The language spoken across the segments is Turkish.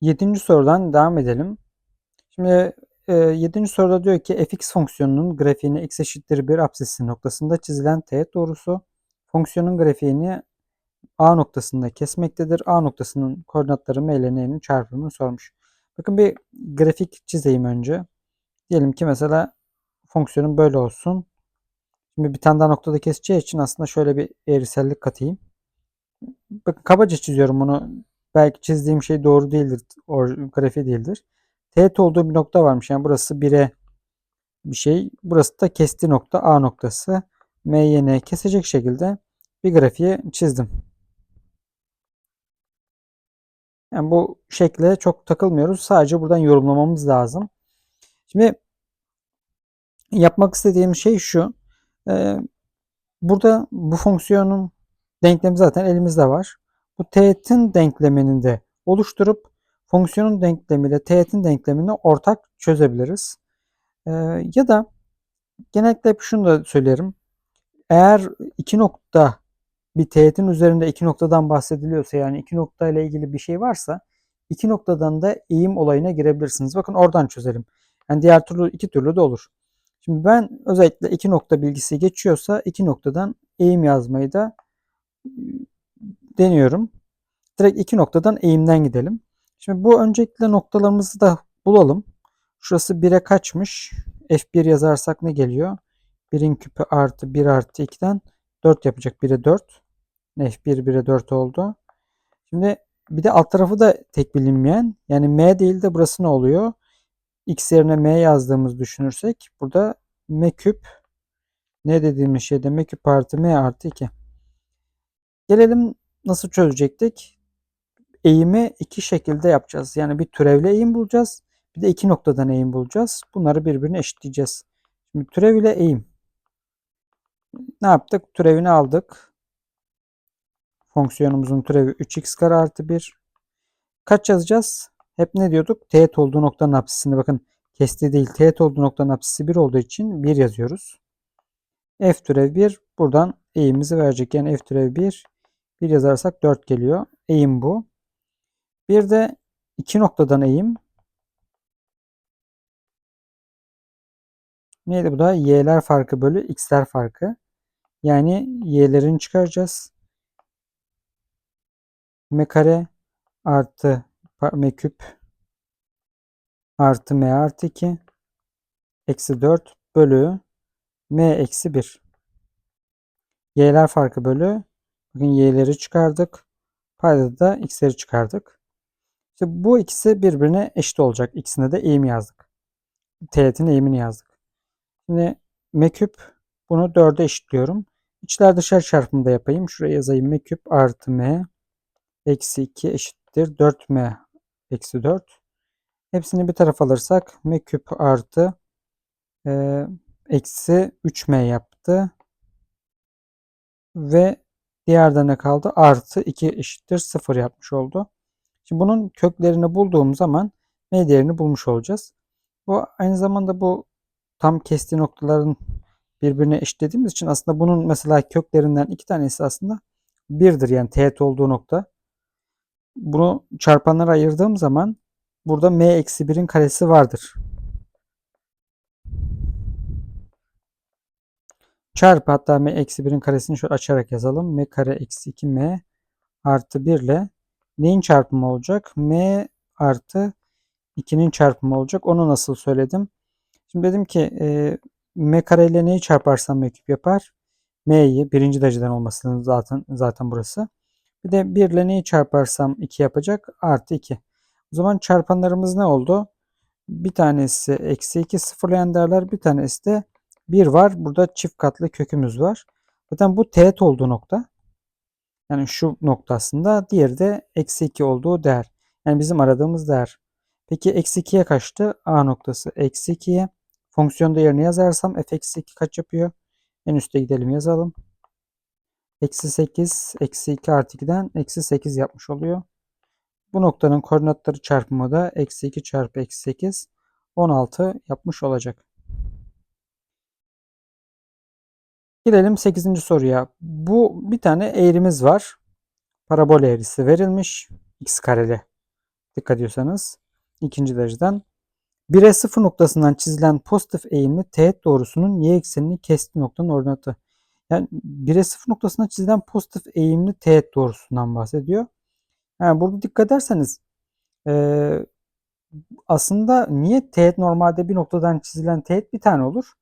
Yedinci sorudan devam edelim. Şimdi e, yedinci soruda diyor ki fx fonksiyonunun grafiğini x eşittir 1 apsisi noktasında çizilen teğet doğrusu fonksiyonun grafiğini A noktasında kesmektedir. A noktasının koordinatları m çarpımını sormuş. Bakın bir grafik çizeyim önce. Diyelim ki mesela fonksiyonun böyle olsun. Şimdi bir tane daha noktada keseceği için aslında şöyle bir eğrisellik katayım. Bakın kabaca çiziyorum bunu. Belki çizdiğim şey doğru değildir. O grafiği değildir. Teğet olduğu bir nokta varmış. Yani burası 1'e bir şey. Burası da kestiği nokta A noktası. M'ye N kesecek şekilde bir grafiği çizdim. Yani bu şekle çok takılmıyoruz. Sadece buradan yorumlamamız lazım. Şimdi yapmak istediğim şey şu. Ee, burada bu fonksiyonun denklemi zaten elimizde var. Bu teğetin denklemini de oluşturup fonksiyonun denklemiyle teğetin denklemini ortak çözebiliriz. Ee, ya da genellikle hep şunu da söylerim. Eğer iki nokta bir teğetin üzerinde iki noktadan bahsediliyorsa yani iki nokta ile ilgili bir şey varsa iki noktadan da eğim olayına girebilirsiniz. Bakın oradan çözelim. Yani diğer türlü iki türlü de olur. Şimdi ben özellikle iki nokta bilgisi geçiyorsa iki noktadan eğim yazmayı da deniyorum. Direkt iki noktadan eğimden gidelim. Şimdi bu öncelikle noktalarımızı da bulalım. Şurası 1'e kaçmış? F1 yazarsak ne geliyor? 1'in küpü artı 1 artı 2'den 4 yapacak. 1'e 4. F1 1'e 4 oldu. Şimdi bir de alt tarafı da tek bilinmeyen. Yani M değil de burası ne oluyor? X yerine M yazdığımız düşünürsek burada M küp ne dediğimiz şeyde M küp artı M artı 2. Gelelim nasıl çözecektik? Eğimi iki şekilde yapacağız. Yani bir türevli eğim bulacağız. Bir de iki noktadan eğim bulacağız. Bunları birbirine eşitleyeceğiz. Şimdi türev ile eğim. Ne yaptık? Türevini aldık. Fonksiyonumuzun türevi 3x kare artı 1. Kaç yazacağız? Hep ne diyorduk? Teğet olduğu noktanın apsisini bakın kestiği değil teğet olduğu noktanın apsisi 1 olduğu için 1 yazıyoruz. F türev 1 buradan eğimimizi verecek. Yani F türev 1 1 yazarsak 4 geliyor. Eğim bu. Bir de iki noktadan eğim. Neydi bu da? Y'ler farkı bölü x'ler farkı. Yani y'lerini çıkaracağız. m kare artı m küp artı m artı 2 eksi 4 bölü m eksi 1. Y'ler farkı bölü bakın y'leri çıkardık. Payda da x'leri çıkardık. İşte bu ikisi birbirine eşit olacak. İkisine de eğim yazdık. Teğetin eğimini yazdık. Şimdi m küp bunu 4'e eşitliyorum. İçler dışarı çarpımı da yapayım. Şuraya yazayım. m küp artı m eksi 2 eşittir. 4m eksi 4. Hepsini bir tarafa alırsak m küp artı e, eksi 3m yaptı. Ve diğerde ne kaldı? Artı 2 eşittir 0 yapmış oldu. Şimdi bunun köklerini bulduğum zaman m değerini bulmuş olacağız. Bu aynı zamanda bu tam kestiği noktaların birbirine eşitlediğimiz için aslında bunun mesela köklerinden iki tanesi aslında birdir yani teğet olduğu nokta. Bunu çarpanlara ayırdığım zaman burada m eksi 1'in karesi vardır. Çarpı hatta m eksi 1'in karesini şöyle açarak yazalım. m kare eksi 2 m artı 1 ile neyin çarpımı olacak? m artı 2'nin çarpımı olacak. Onu nasıl söyledim? Şimdi dedim ki e, m kare ile neyi çarparsam m küp yapar? m'yi birinci dereceden olmasının zaten zaten burası. Bir de 1 ile neyi çarparsam 2 yapacak? Artı 2. O zaman çarpanlarımız ne oldu? Bir tanesi eksi 2 sıfırlayan değerler bir tanesi de 1 var. Burada çift katlı kökümüz var. Zaten bu teğet olduğu nokta. Yani şu nokta aslında. Diğeri de eksi 2 olduğu değer. Yani bizim aradığımız değer. Peki eksi 2'ye kaçtı? A noktası eksi 2'ye. Fonksiyon değerini yazarsam f eksi 2 kaç yapıyor? En üstte gidelim yazalım. Eksi 8 eksi 2 artı 2'den eksi 8 yapmış oluyor. Bu noktanın koordinatları çarpımı da eksi 2 çarpı eksi 8 16 yapmış olacak. Gelelim 8. soruya. Bu bir tane eğrimiz var. Parabol eğrisi verilmiş. X kareli Dikkat ediyorsanız ikinci dereceden 1'e 0 noktasından çizilen pozitif eğimli teğet doğrusunun y eksenini kestiği noktanın ordinatı. Yani 1'e 0 noktasından çizilen pozitif eğimli teğet doğrusundan bahsediyor. Yani burada dikkat ederseniz ee, aslında niye teğet normalde bir noktadan çizilen teğet bir tane olur.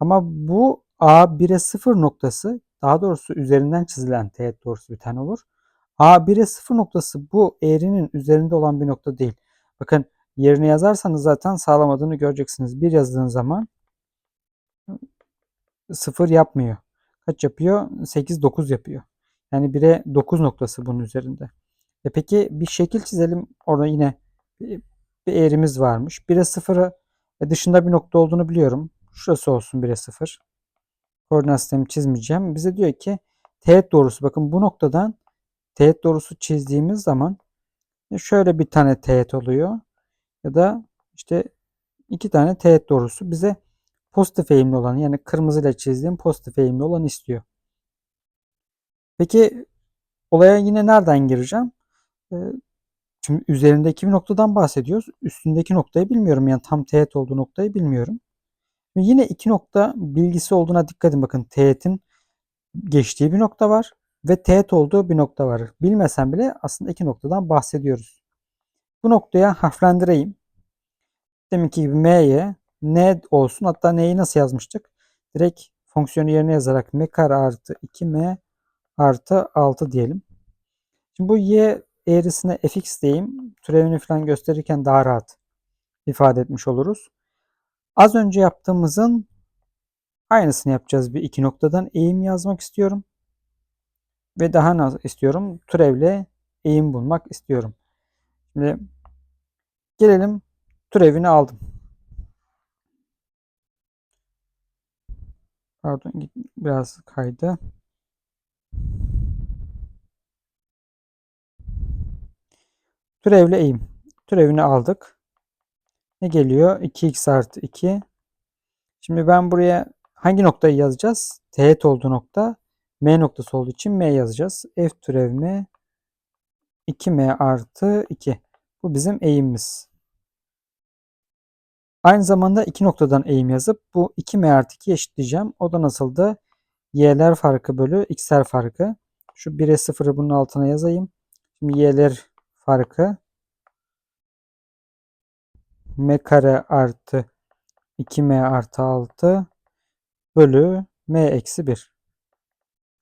Ama bu A 1'e 0 noktası daha doğrusu üzerinden çizilen teğet doğrusu bir tane olur. A 1'e 0 noktası bu eğrinin üzerinde olan bir nokta değil. Bakın yerine yazarsanız zaten sağlamadığını göreceksiniz. Bir yazdığın zaman 0 yapmıyor. Kaç yapıyor? 8 9 yapıyor. Yani 1'e 9 noktası bunun üzerinde. E peki bir şekil çizelim. Orada yine bir eğrimiz varmış. 1'e 0'ı e, dışında bir nokta olduğunu biliyorum. Şurası olsun 1'e 0. Koordinat sistemi çizmeyeceğim. Bize diyor ki teğet doğrusu. Bakın bu noktadan teğet doğrusu çizdiğimiz zaman şöyle bir tane teğet oluyor. Ya da işte iki tane teğet doğrusu bize pozitif eğimli olan yani kırmızıyla çizdiğim pozitif eğimli olan istiyor. Peki olaya yine nereden gireceğim? Ee, şimdi üzerindeki bir noktadan bahsediyoruz. Üstündeki noktayı bilmiyorum. Yani tam teğet olduğu noktayı bilmiyorum. Şimdi yine iki nokta bilgisi olduğuna dikkat edin. Bakın teğetin geçtiği bir nokta var ve teğet olduğu bir nokta var. Bilmesem bile aslında iki noktadan bahsediyoruz. Bu noktaya harflendireyim. Deminki gibi m'ye n olsun. Hatta n'yi nasıl yazmıştık? Direkt fonksiyonu yerine yazarak m kare artı 2m artı 6 diyelim. Şimdi bu y eğrisine fx diyeyim. Türevini falan gösterirken daha rahat ifade etmiş oluruz. Az önce yaptığımızın aynısını yapacağız. Bir iki noktadan eğim yazmak istiyorum. Ve daha ne istiyorum? Türevle eğim bulmak istiyorum. Şimdi gelelim türevini aldım. Pardon biraz kaydı. Türevle eğim. Türevini aldık. Ne geliyor? 2x artı 2. Şimdi ben buraya hangi noktayı yazacağız? Teğet olduğu nokta. M noktası olduğu için M yazacağız. F türev M 2M artı 2. Bu bizim eğimimiz. Aynı zamanda iki noktadan eğim yazıp bu 2M artı 2 eşitleyeceğim. O da nasıldı? Y'ler farkı bölü X'ler farkı. Şu 1'e 0'ı bunun altına yazayım. Şimdi Y'ler farkı m kare artı 2m artı 6 bölü m eksi 1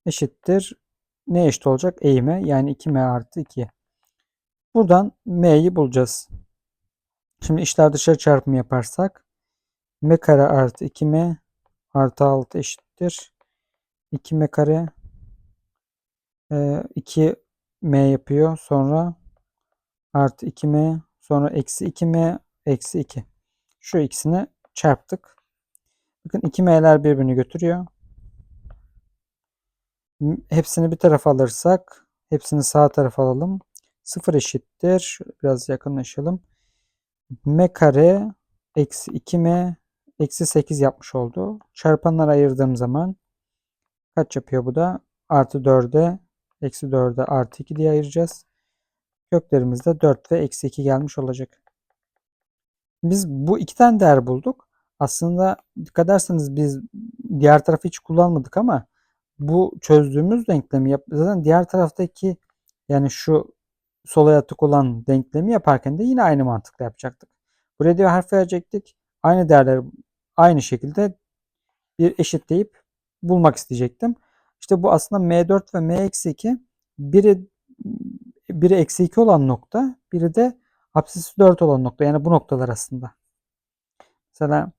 eşittir. Ne eşit olacak? Eğime yani 2m artı 2. Buradan m'yi bulacağız. Şimdi işler dışarı çarpımı yaparsak m kare artı 2m artı 6 eşittir. 2m kare 2m e, yapıyor. Sonra artı 2m sonra eksi 2m eksi 2. Şu ikisini çarptık. Bakın 2m'ler birbirini götürüyor. Hepsini bir tarafa alırsak hepsini sağ tarafa alalım. 0 eşittir. Şöyle biraz yakınlaşalım. m kare eksi 2m eksi 8 yapmış oldu. Çarpanlar ayırdığım zaman kaç yapıyor bu da? Artı 4'e eksi 4'e artı 2 diye ayıracağız. Köklerimizde 4 ve eksi 2 gelmiş olacak. Biz bu iki tane değer bulduk. Aslında dikkat ederseniz biz diğer tarafı hiç kullanmadık ama bu çözdüğümüz denklemi yap zaten diğer taraftaki yani şu sola yatık olan denklemi yaparken de yine aynı mantıkla yapacaktık. Buraya diyor harf verecektik. Aynı değerleri aynı şekilde bir eşitleyip bulmak isteyecektim. İşte bu aslında M4 ve M-2 biri biri eksi 2 olan nokta, biri de Apsisi 4 olan nokta. Yani bu noktalar aslında. Mesela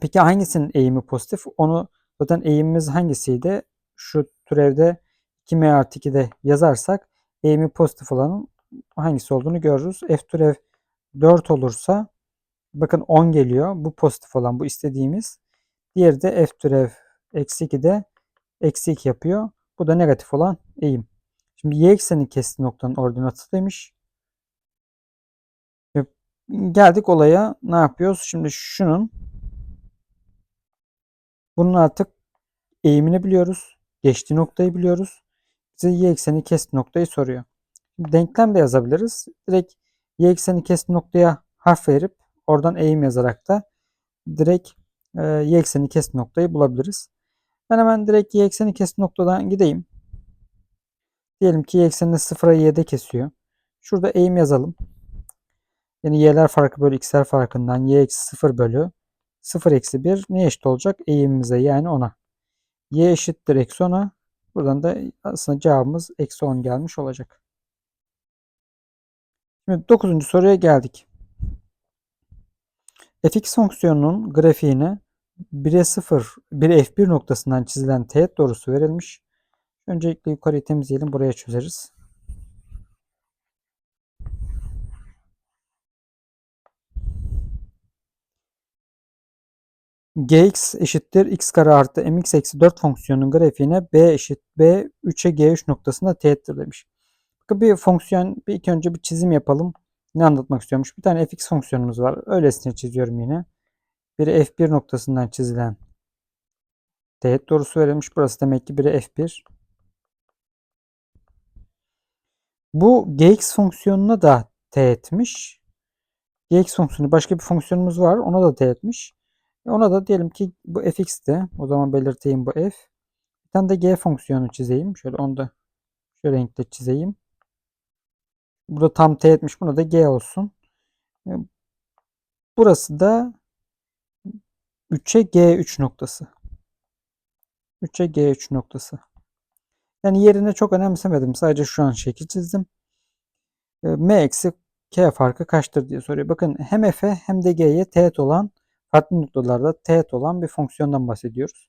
peki hangisinin eğimi pozitif? Onu zaten eğimimiz hangisiydi? Şu türevde 2m artı 2'de yazarsak eğimi pozitif olanın hangisi olduğunu görürüz. F türev 4 olursa bakın 10 geliyor. Bu pozitif olan bu istediğimiz. Diğeri de F türev eksi 2'de eksi 2 yapıyor. Bu da negatif olan eğim. Şimdi y ekseni kestiği noktanın ordinatı demiş. Geldik olaya ne yapıyoruz? Şimdi şunun bunun artık eğimini biliyoruz. Geçtiği noktayı biliyoruz. Bize y ekseni kesti noktayı soruyor. Denklem de yazabiliriz. Direkt y ekseni kestiği noktaya harf verip oradan eğim yazarak da direkt e, y ekseni kestiği noktayı bulabiliriz. Ben hemen direkt y ekseni kestiği noktadan gideyim. Diyelim ki y eksenini 0'a y'de kesiyor. Şurada eğim yazalım. Yani y'ler farkı bölü x'ler farkından y eksi 0 bölü 0 eksi 1 neye eşit olacak? Eğimimize yani 10'a. y eşittir eksi 10'a. Buradan da aslında cevabımız eksi 10 gelmiş olacak. Şimdi 9. soruya geldik. fx fonksiyonunun grafiğine 1'e 0, 1'e f1 noktasından çizilen teğet doğrusu verilmiş. Öncelikle yukarıyı temizleyelim. Buraya çözeriz. Gx eşittir x kare artı mx eksi 4 fonksiyonun grafiğine b eşit b 3'e g3 noktasında teğettir demiş. Bakın bir fonksiyon bir ilk önce bir çizim yapalım. Ne anlatmak istiyormuş? Bir tane fx fonksiyonumuz var. Öylesine çiziyorum yine. Biri f1 noktasından çizilen teğet doğrusu verilmiş. Burası demek ki biri f1. Bu gx fonksiyonuna da teğetmiş. gx fonksiyonu başka bir fonksiyonumuz var. Ona da teğetmiş. Ona da diyelim ki bu fx'ti. O zaman belirteyim bu f. Bir tane de g fonksiyonu çizeyim. Şöyle onu da şu renkle çizeyim. Burada tam teğetmiş. Buna da g olsun. E, burası da 3'e g3 noktası. 3'e g3 noktası. Yani yerine çok önemsemedim. Sadece şu an şekil çizdim. E, m eksi k farkı kaçtır diye soruyor. Bakın hem f'e hem de g'ye teğet olan farklı noktalarda teğet olan bir fonksiyondan bahsediyoruz.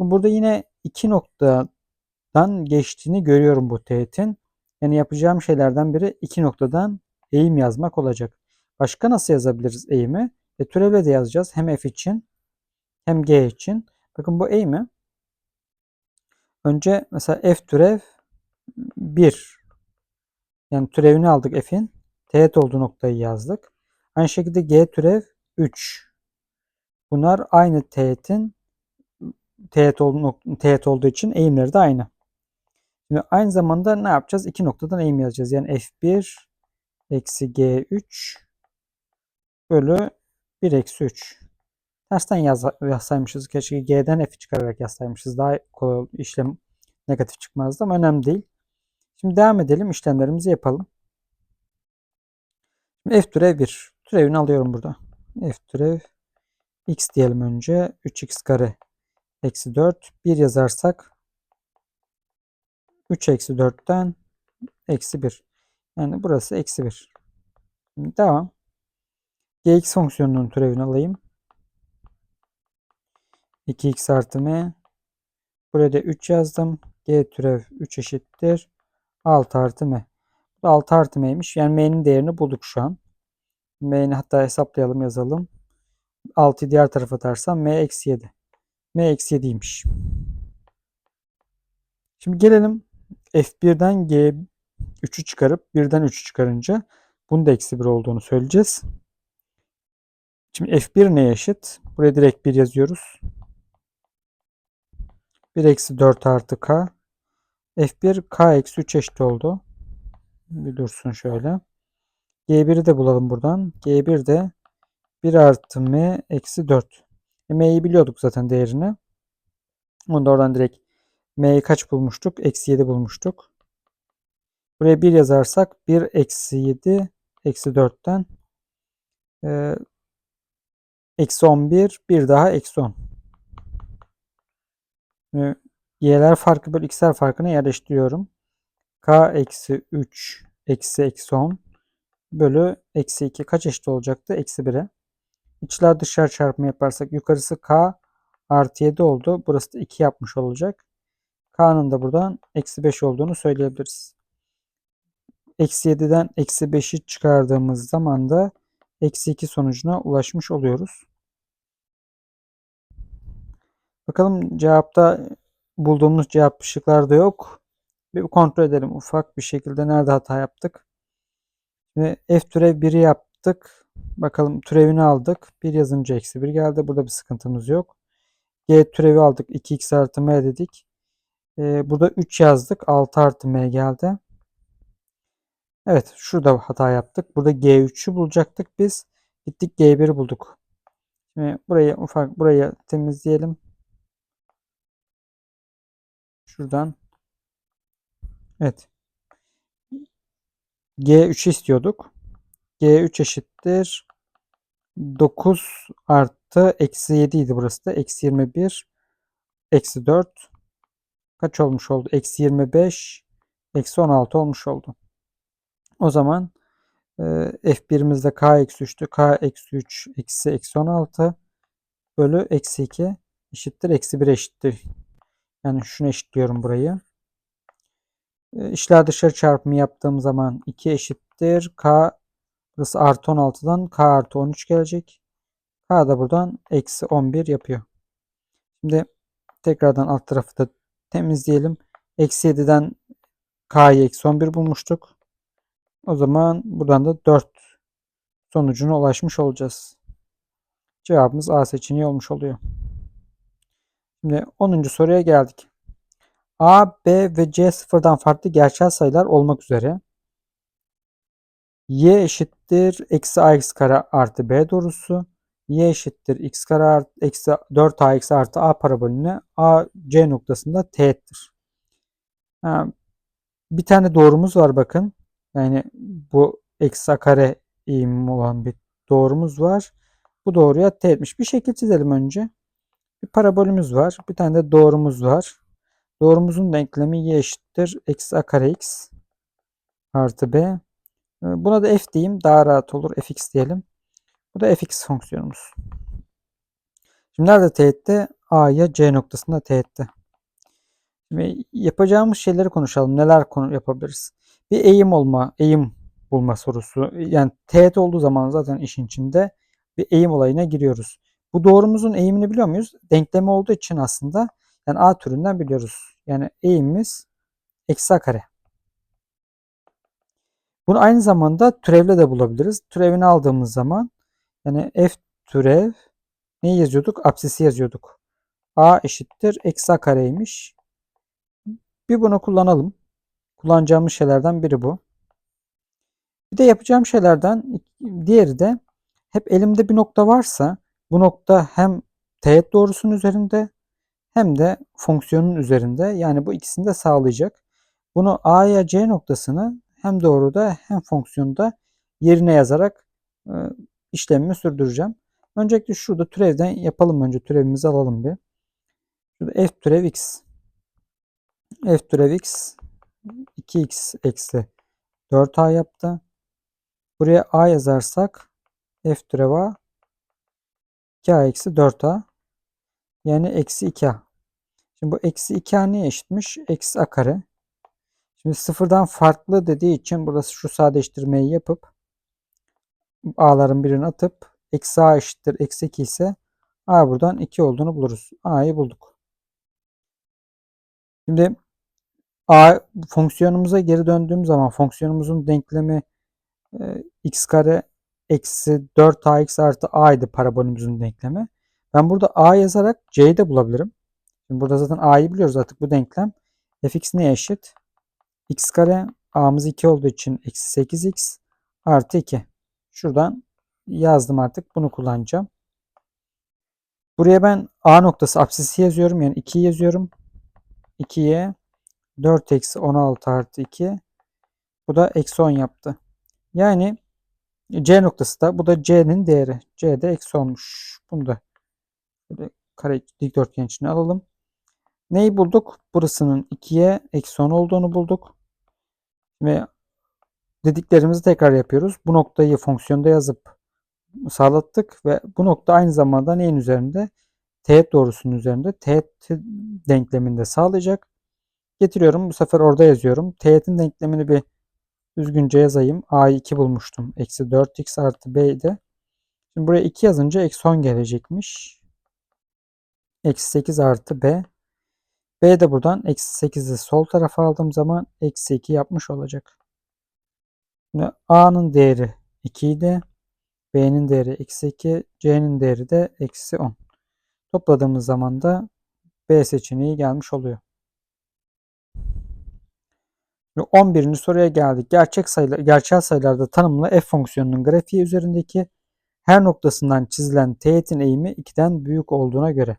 Burada yine iki noktadan geçtiğini görüyorum bu teğetin. Yani yapacağım şeylerden biri iki noktadan eğim yazmak olacak. Başka nasıl yazabiliriz eğimi? E, türevle de yazacağız. Hem f için hem g için. Bakın bu eğimi önce mesela f türev 1 yani türevini aldık f'in. Teğet olduğu noktayı yazdık. Aynı şekilde g türev 3 Bunlar aynı teğetin teğet, ol, teğet olduğu için eğimleri de aynı. Şimdi aynı zamanda ne yapacağız? İki noktadan eğim yazacağız. Yani f1 eksi g3 bölü 1 eksi 3. Tersten yaz, yazsaymışız. Keşke g'den f'i çıkararak yazsaymışız. Daha kolay işlem negatif çıkmazdı ama önemli değil. Şimdi devam edelim. işlemlerimizi yapalım. F türev 1. Türevini alıyorum burada. f türev x diyelim önce. 3x kare eksi 4. 1 yazarsak 3 eksi 4'ten eksi 1. Yani burası eksi 1. Şimdi devam. gx fonksiyonunun türevini alayım. 2x artı m. Burada 3 yazdım. g türev 3 eşittir. 6 artı m. Bu 6 artı m'ymiş. Yani m'nin değerini bulduk şu an. m'ni hatta hesaplayalım yazalım. 6'yı diğer tarafa atarsam m eksi 7. m eksi 7'ymiş. Şimdi gelelim f1'den g3'ü çıkarıp 1'den 3'ü çıkarınca bunun da eksi 1 olduğunu söyleyeceğiz. Şimdi f1 neye eşit? Buraya direkt 1 yazıyoruz. 1 eksi 4 artı k. f1 k eksi 3 eşit oldu. Bir dursun şöyle. g1'i de bulalım buradan. g1 de 1 artı m eksi 4. E, m'yi biliyorduk zaten değerini. Onu da oradan direkt m'yi kaç bulmuştuk? Eksi 7 bulmuştuk. Buraya 1 yazarsak 1 eksi 7 eksi 4'ten e, eksi 11 bir daha eksi 10. E, y'ler farkı bölü x'ler farkını yerleştiriyorum. k eksi 3 eksi eksi 10 bölü eksi 2 kaç eşit olacaktı? Eksi 1'e. İçler dışarı çarpımı yaparsak yukarısı k artı 7 oldu. Burası da 2 yapmış olacak. K'nın da buradan eksi 5 olduğunu söyleyebiliriz. Eksi 7'den eksi 5'i çıkardığımız zaman da eksi 2 sonucuna ulaşmış oluyoruz. Bakalım cevapta bulduğumuz cevap şıklarda yok. Bir kontrol edelim ufak bir şekilde nerede hata yaptık. Şimdi f türev 1'i yaptık. Bakalım türevini aldık. 1 yazınca eksi 1 geldi. Burada bir sıkıntımız yok. G türevi aldık. 2x artı m dedik. Ee, burada 3 yazdık. 6 artı m geldi. Evet şurada hata yaptık. Burada G3'ü bulacaktık biz. Gittik G1'i bulduk. Şimdi burayı ufak burayı temizleyelim. Şuradan. Evet. G3 istiyorduk. G3 eşittir. 9 artı eksi 7 idi burası da. Eksi 21 eksi 4 kaç olmuş oldu? Eksi 25 eksi 16 olmuş oldu. O zaman e, F1'imizde K eksi 3'tü. K eksi 3 eksi eksi 16 bölü eksi 2 eşittir. Eksi 1 eşittir. Yani şunu eşitliyorum burayı. E, işler dışarı çarpımı yaptığım zaman 2 eşittir. K burası artı 16'dan K artı 13 gelecek. K da buradan eksi 11 yapıyor. Şimdi tekrardan alt tarafı da temizleyelim. Eksi 7'den K'yı eksi 11 bulmuştuk. O zaman buradan da 4 sonucuna ulaşmış olacağız. Cevabımız A seçeneği olmuş oluyor. Şimdi 10. soruya geldik. A, B ve C sıfırdan farklı gerçel sayılar olmak üzere y eşittir eksi ax kare artı b doğrusu y eşittir x kare artı eksi 4ax artı a parabolüne a c noktasında teğettir. bir tane doğrumuz var bakın. Yani bu eksi a kare eğimim olan bir doğrumuz var. Bu doğruya teğetmiş. Bir şekil çizelim önce. Bir parabolümüz var. Bir tane de doğrumuz var. Doğrumuzun denklemi y eşittir. Eksi a kare x artı b. Ee, buna da f diyeyim. Daha rahat olur. fx diyelim. Bu da fx fonksiyonumuz. Şimdi nerede teğette? A'ya C noktasında teğette. Şimdi yapacağımız şeyleri konuşalım. Neler konu yapabiliriz? Bir eğim olma, eğim bulma sorusu. Yani teğet olduğu zaman zaten işin içinde bir eğim olayına giriyoruz. Bu doğrumuzun eğimini biliyor muyuz? Denklemi olduğu için aslında yani A türünden biliyoruz. Yani eğimimiz eksi A kare. Bunu aynı zamanda türevle de bulabiliriz. Türevini aldığımız zaman yani f türev neyi yazıyorduk? Apsisi yazıyorduk. A eşittir eksi A kareymiş. Bir bunu kullanalım. Kullanacağımız şeylerden biri bu. Bir de yapacağım şeylerden diğeri de hep elimde bir nokta varsa bu nokta hem teğet doğrusunun üzerinde hem de fonksiyonun üzerinde. Yani bu ikisini de sağlayacak. Bunu A'ya C noktasını hem doğruda hem fonksiyonda yerine yazarak e, işlemimi sürdüreceğim. Öncelikle şurada türevden yapalım önce türevimizi alalım bir. Şurada f türev x. f türev x 2x eksi 4a yaptı. Buraya a yazarsak f türev a 2a eksi 4a yani eksi 2a. Şimdi bu eksi 2a neye eşitmiş? Eksi a kare. Şimdi sıfırdan farklı dediği için burada şu sadeleştirmeyi yapıp a'ların birini atıp eksi a eşittir eksi 2 ise a buradan 2 olduğunu buluruz. a'yı bulduk. Şimdi a fonksiyonumuza geri döndüğüm zaman fonksiyonumuzun denklemi e, x kare eksi 4ax artı a idi parabolümüzün denklemi. Ben burada a yazarak c'yi de bulabilirim. Şimdi burada zaten a'yı biliyoruz artık bu denklem. fx neye eşit? X kare a'mız 2 olduğu için eksi 8x artı 2. Şuradan yazdım artık. Bunu kullanacağım. Buraya ben a noktası apsisi yazıyorum. Yani 2 yazıyorum. 2'ye 4 eksi 16 artı 2. Bu da eksi 10 yaptı. Yani c noktası da bu da c'nin değeri. c de eksi olmuş. Bunu da böyle kare dikdörtgen içine alalım. Neyi bulduk? Burasının 2'ye eksi 10 olduğunu bulduk. Ve dediklerimizi tekrar yapıyoruz. Bu noktayı fonksiyonda yazıp sağlattık ve bu nokta aynı zamanda neyin üzerinde? Teğet doğrusunun üzerinde. Teğet denkleminde sağlayacak. Getiriyorum. Bu sefer orada yazıyorum. Teğetin denklemini bir düzgünce yazayım. A'yı 2 bulmuştum. Eksi 4x artı b'ydi. Şimdi buraya 2 yazınca eksi 10 gelecekmiş. Eksi 8 artı b. B de buradan eksi 8'i sol tarafa aldığım zaman eksi 2 yapmış olacak. A'nın değeri 2 idi. B'nin değeri eksi 2. C'nin değeri de eksi 10. Topladığımız zaman da B seçeneği gelmiş oluyor. Ve 11. soruya geldik. Gerçek sayılar, gerçel sayılarda tanımlı f fonksiyonunun grafiği üzerindeki her noktasından çizilen teğetin eğimi 2'den büyük olduğuna göre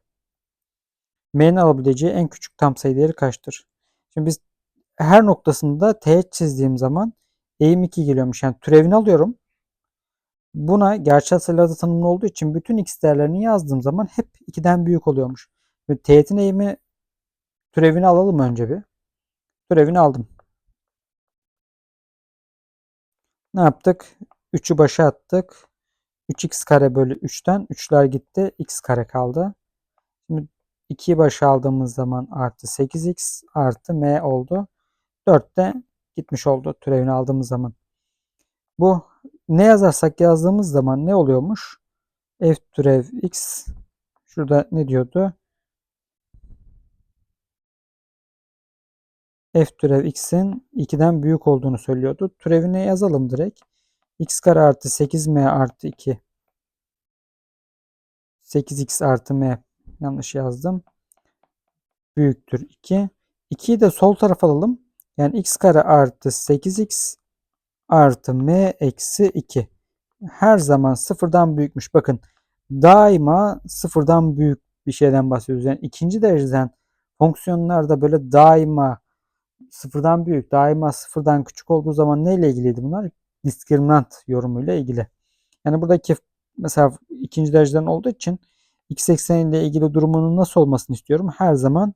m'nin alabileceği en küçük tam sayı değeri kaçtır? Şimdi biz her noktasında teğet çizdiğim zaman eğim 2 geliyormuş. Yani türevini alıyorum. Buna gerçel sayılarda tanımlı olduğu için bütün x değerlerini yazdığım zaman hep 2'den büyük oluyormuş. Ve teğetin eğimi türevini alalım önce bir. Türevini aldım. Ne yaptık? 3'ü başa attık. 3x kare bölü 3'ten 3'ler gitti. x kare kaldı. Şimdi 2'yi başa aldığımız zaman artı 8x artı m oldu. 4 de gitmiş oldu türevini aldığımız zaman. Bu ne yazarsak yazdığımız zaman ne oluyormuş? f türev x şurada ne diyordu? f türev x'in 2'den büyük olduğunu söylüyordu. Türevini yazalım direkt. x kare artı 8m artı 2 8x artı m yanlış yazdım. Büyüktür 2. 2'yi de sol tarafa alalım. Yani x kare artı 8x artı m eksi 2. Her zaman sıfırdan büyükmüş. Bakın daima sıfırdan büyük bir şeyden bahsediyoruz. Yani ikinci dereceden fonksiyonlarda böyle daima sıfırdan büyük, daima sıfırdan küçük olduğu zaman neyle ilgiliydi bunlar? Diskriminant yorumuyla ilgili. Yani buradaki mesela ikinci dereceden olduğu için x ekseni ile ilgili durumunun nasıl olmasını istiyorum? Her zaman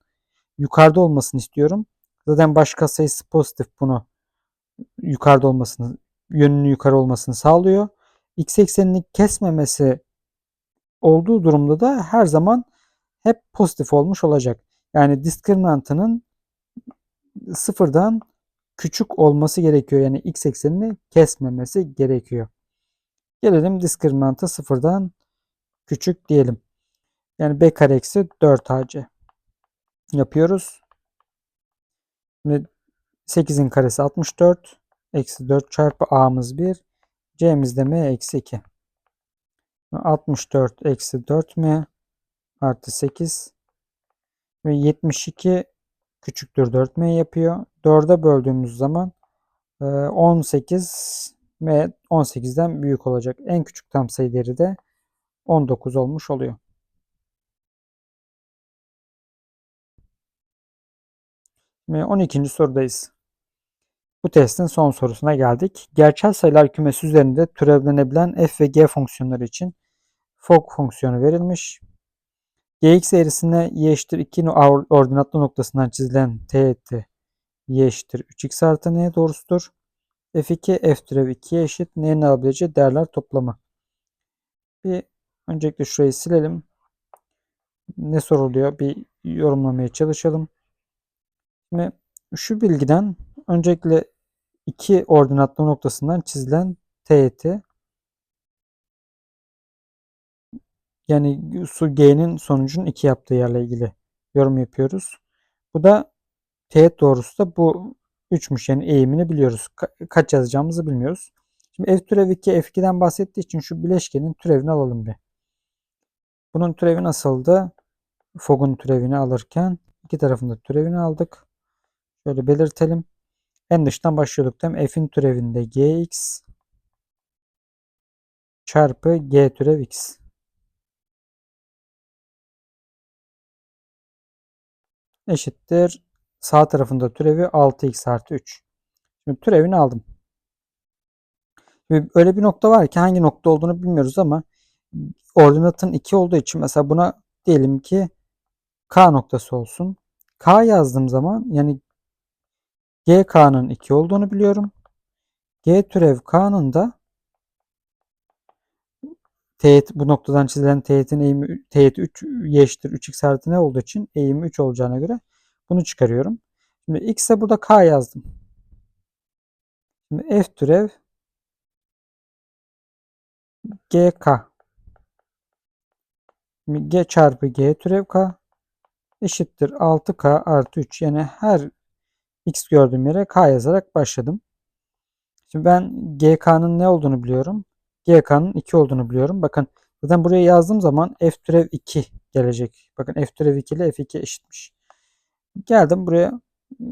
yukarıda olmasını istiyorum. Zaten başka sayısı pozitif bunu yukarıda olmasını, yönünün yukarı olmasını sağlıyor. X eksenini kesmemesi olduğu durumda da her zaman hep pozitif olmuş olacak. Yani diskriminantının sıfırdan küçük olması gerekiyor. Yani x eksenini kesmemesi gerekiyor. Gelelim diskriminanta sıfırdan küçük diyelim. Yani b kare eksi 4 ac yapıyoruz. Şimdi 8'in karesi 64. Eksi 4 çarpı a'mız 1. c'miz de m eksi 2. 64 eksi 4m artı 8 ve 72 küçüktür 4m yapıyor. 4'e böldüğümüz zaman 18 m 18'den büyük olacak. En küçük tam sayı değeri de 19 olmuş oluyor. 12. sorudayız. Bu testin son sorusuna geldik. Gerçel sayılar kümesi üzerinde türevlenebilen f ve g fonksiyonları için fog fonksiyonu verilmiş. gx eğrisine y eşittir 2 ordinatlı noktasından çizilen teğet y eşittir 3x artı n doğrusudur. f2 f türev 2'ye eşit n'nin alabileceği değerler toplamı. Bir öncelikle şurayı silelim. Ne soruluyor bir yorumlamaya çalışalım. Şimdi şu bilgiden öncelikle iki ordinatlı noktasından çizilen teğeti yani su G'nin sonucun 2 yaptığı yerle ilgili yorum yapıyoruz. Bu da teğet doğrusu da bu 3'müş yani eğimini biliyoruz. Ka- kaç yazacağımızı bilmiyoruz. Şimdi f türev 2 f2'den bahsettiği için şu bileşkenin türevini alalım bir. Bunun türevi nasıldı? Fogg'un türevini alırken iki tarafında türevini aldık. Şöyle belirtelim. En dıştan başlıyorduk değil mi? F'in türevinde gx çarpı g türev x. Eşittir. Sağ tarafında türevi 6x artı 3. Şimdi türevini aldım. Şimdi öyle bir nokta var ki hangi nokta olduğunu bilmiyoruz ama ordinatın 2 olduğu için mesela buna diyelim ki K noktası olsun. K yazdığım zaman yani GK'nın 2 olduğunu biliyorum. G türev K'nın da teğet bu noktadan çizilen teğetin eğimi teğet 3 y eşittir 3x artı ne olduğu için eğimi 3 olacağına göre bunu çıkarıyorum. Şimdi x'e burada k yazdım. Şimdi f türev gk Şimdi g çarpı g türev k eşittir 6k artı 3 yani her x gördüğüm yere k yazarak başladım. Şimdi ben gk'nın ne olduğunu biliyorum. gk'nın 2 olduğunu biliyorum. Bakın zaten buraya yazdığım zaman f türev 2 gelecek. Bakın f türev 2 ile f2 eşitmiş. Geldim buraya.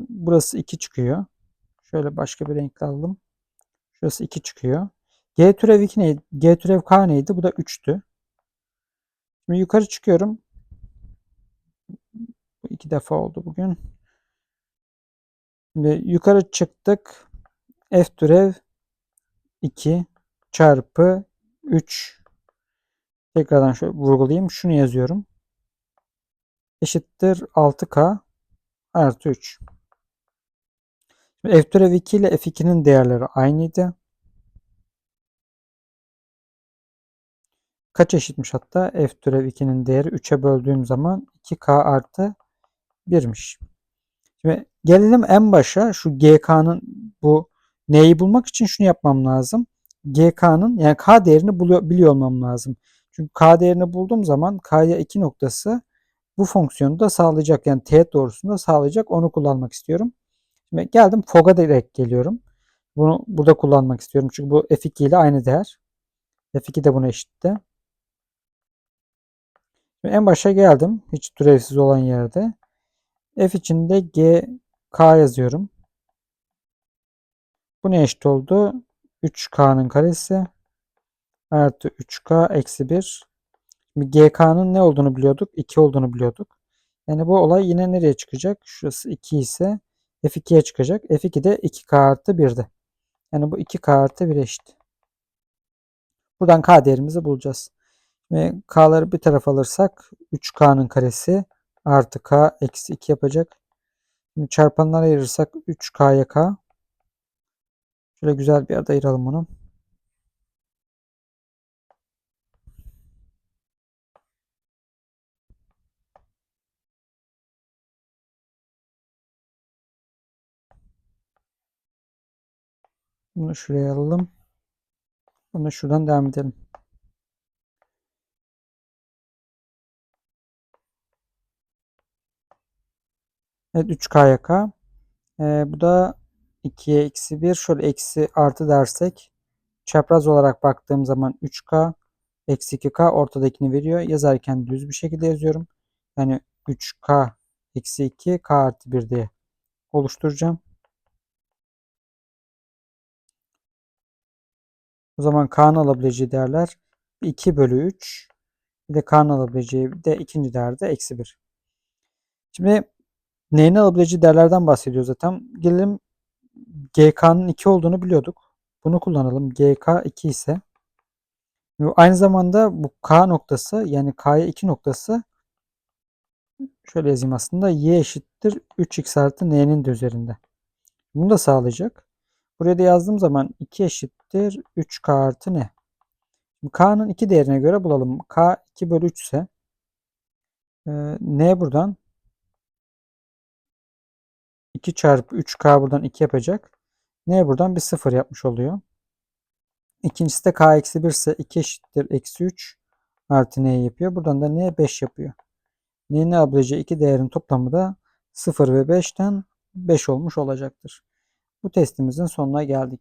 Burası 2 çıkıyor. Şöyle başka bir renkle alalım. Şurası 2 çıkıyor. G türev 2 neydi? G türev K neydi? Bu da 3'tü. Şimdi yukarı çıkıyorum. Bu iki defa oldu bugün. Şimdi yukarı çıktık. F türev 2 çarpı 3 tekrardan şöyle vurgulayayım. Şunu yazıyorum. Eşittir 6K artı 3. Şimdi F türev 2 ile F2'nin değerleri aynıydı. Kaç eşitmiş hatta? F türev 2'nin değeri 3'e böldüğüm zaman 2K artı 1'miş. Şimdi gelelim en başa şu GK'nın bu N'yi bulmak için şunu yapmam lazım. GK'nın yani K değerini buluyor, biliyor olmam lazım. Çünkü K değerini bulduğum zaman K'ya 2 noktası bu fonksiyonu da sağlayacak. Yani teğet doğrusunu da sağlayacak. Onu kullanmak istiyorum. Şimdi geldim FOG'a direkt geliyorum. Bunu burada kullanmak istiyorum. Çünkü bu F2 ile aynı değer. F2 de buna eşitti. Şimdi en başa geldim. Hiç türevsiz olan yerde. F içinde G K yazıyorum. Bu ne eşit oldu? 3K'nın karesi artı 3K eksi 1. Şimdi GK'nın ne olduğunu biliyorduk? 2 olduğunu biliyorduk. Yani bu olay yine nereye çıkacak? Şurası 2 ise F2'ye çıkacak. F2 de 2K artı 1'de. Yani bu 2K artı 1 eşit. Buradan K değerimizi bulacağız. Ve K'ları bir tarafa alırsak 3K'nın karesi artı K eksi 2 yapacak. Şimdi çarpanlara ayırırsak 3K'ya K. Şöyle güzel bir yerde ayıralım bunu. Bunu şuraya alalım. Bunu şuradan devam edelim. Evet 3K'ya K. Ee, bu da 2'ye eksi 1. Şöyle eksi artı dersek çapraz olarak baktığım zaman 3K eksi 2K ortadakini veriyor. Yazarken düz bir şekilde yazıyorum. Yani 3K eksi 2 K artı 1 diye oluşturacağım. O zaman K'nın alabileceği değerler 2 bölü 3. Bir de K'nın alabileceği de ikinci değerde eksi 1. Şimdi N'nin alabileceği değerlerden bahsediyor zaten. Gelelim GK'nın 2 olduğunu biliyorduk. Bunu kullanalım. GK 2 ise aynı zamanda bu K noktası yani K'ya 2 noktası şöyle yazayım aslında y eşittir 3x artı n'nin de üzerinde. Bunu da sağlayacak. Buraya da yazdığım zaman 2 eşittir 3k artı n. K'nın 2 değerine göre bulalım. K 2 bölü 3 ise e, n buradan 2 çarpı 3k buradan 2 yapacak. N buradan bir 0 yapmış oluyor. İkincisi de k eksi 1 ise 2 eşittir eksi 3 artı n yapıyor. Buradan da n 5 yapıyor. N'nin alabileceği iki değerin toplamı da 0 ve 5'ten 5 olmuş olacaktır. Bu testimizin sonuna geldik.